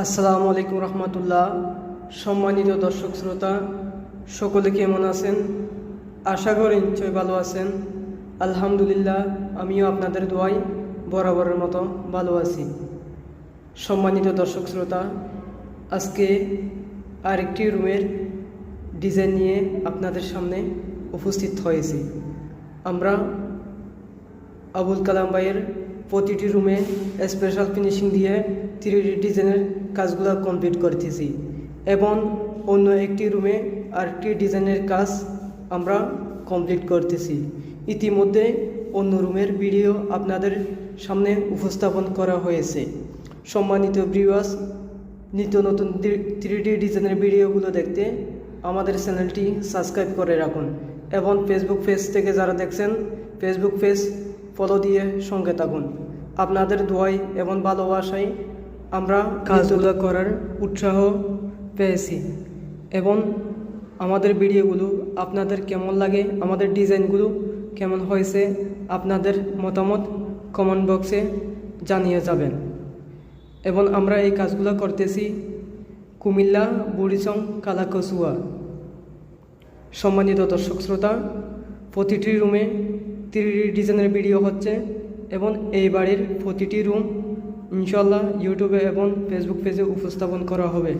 আসসালামু আলাইকুম রহমতুল্লাহ। সম্মানিত দর্শক শ্রোতা, সকলে কেমন আছেন? আশা করি নিশ্চয় ভালো আছেন। আলহামদুলিল্লাহ, আমিও আপনাদের দোয়াই বরাবরের মতো ভালো আছি। সম্মানিত দর্শক শ্রোতা, আজকে আরেকটি রুমের ডিজাইন নিয়ে আপনাদের সামনে উপস্থিত হয়েছি। আমরা আবুল কালাম ভাইয়ের প্রতিটি রুমে স্পেশাল ফিনিশিং দিয়ে থ্রি ডি ডিজাইনের কাজগুলো কমপ্লিট করতেছি এবং অন্য একটি রুমে আরেকটি ডিজাইনের কাজ আমরা কমপ্লিট করতেছি। ইতিমধ্যে অন্য রুমের ভিডিও আপনাদের সামনে উপস্থাপন করা হয়েছে। সম্মানিত ভিউয়ার্স নিত্য নতুন থ্রি ডি ডিজাইনের ভিডিওগুলো দেখতে আমাদের চ্যানেলটি সাবস্ক্রাইব করে রাখুন এবং ফেসবুক পেজ থেকে যারা দেখছেন ফেসবুক পেজ ফলো দিয়ে সঙ্গে থাকুন। আপনাদের দোয়াই এবং ভালোবাসায় আমরা কাজগুলো করার উৎসাহ পেয়েছি এবং আমাদের ভিডিওগুলো আপনাদের কেমন লাগে আমাদের ডিজাইনগুলো কেমন হয়েছে আপনাদের মতামত কমেন্ট বক্সে জানিয়ে যাবেন। এবং আমরা এই কাজগুলো করতেছি কুমিল্লা বুড়িচং কালাকসুয়া। সম্মানিত দর্শক শ্রোতা প্রতিটি রুমে থ্রি ডিজাইনের ভিডিও হচ্ছে এবং এই বাড়ির প্রতিটি রুম ইনশাল্লাহ ইউটিউবে এবং ফেসবুক পেজে উপস্থাপন করা হবে।